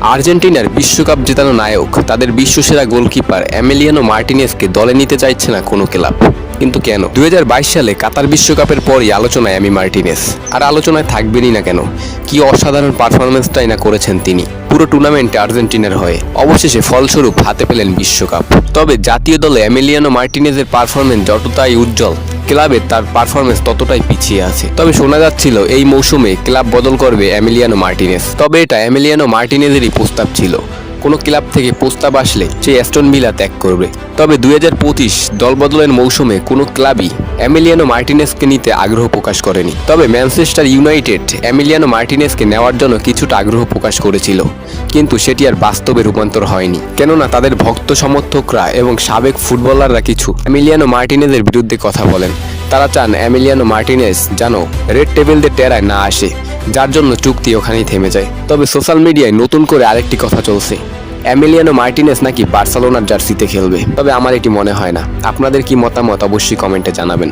আর্জেন্টিনার বিশ্বকাপ জেতানো নায়ক, তাদের বিশ্বসেরা গোলকিপার এমিলিয়ানো মার্টিনেসকে দলে নিতে চাইছে না কোনো ক্লাব। কিন্তু কেন? দুই হাজার বাইশ সালে কাতার বিশ্বকাপের পরই আলোচনায় আমি মার্টিনেস আর আলোচনায় থাকবেনই না কেন? কি অসাধারণ পারফরমেন্সটাই না করেছেন তিনি। পুরো টুর্নামেন্টে আর্জেন্টিনার হয়ে অবশেষে ফলস্বরূপ হাতে পেলেন বিশ্বকাপ। তবে জাতীয় দলে এমিলিয়ানো মার্টিনেজের পারফরমেন্স যতটাই উজ্জ্বল ক্লাবে তার পারফরমেন্স ততটাই পিছিয়ে আছে। তবে শোনা যাচ্ছিল, এই মৌসুমে ক্লাব বদল করবে অ্যামিলিয়ানো মার্টিনেস তবে এটা অ্যামিলিয়ানো মার্টিনেজেরই প্রস্তাব ছিল। কোনো ক্লাব থেকে প্রস্তাব আসলে সে অ্যাস্টন মিলা ত্যাগ করবে। তবে দুই হাজার পঁচিশ দলবদলের মৌসুমে কোনো ক্লাবই অ্যামিলিয়ানো মার্টিনেসকে নিতে আগ্রহ প্রকাশ করেনি। তবে ম্যানচেস্টার ইউনাইটেড অ্যামিলিয়ানো মার্টিনেসকে নেওয়ার জন্য কিছুটা আগ্রহ প্রকাশ করেছিল, কিন্তু সেটি আর বাস্তবে রূপান্তর হয়নি। কেননা তাদের ভক্ত সমর্থকরা এবং সাবেক ফুটবলাররা কিছু অ্যামিলিয়ানো মার্টিনেজের বিরুদ্ধে কথা বলেন। তারা চান অ্যামিলিয়ানো মার্টিনেস যেন রেড টেবিলদের টেরায় না আসে, যার জন্য চুক্তি ওখানেই থেমে যায়। তবে সোশ্যাল মিডিয়ায় নতুন করে আরেকটি কথা চলছে। এমিলিয়ানো মার্টিনেস নাকি বার্সেলোনার জার্সিতে খেলবে? তবে আমার এটি মনে হয় না। আপনাদের কি মতামত অবশ্যই কমেন্টে জানাবেন।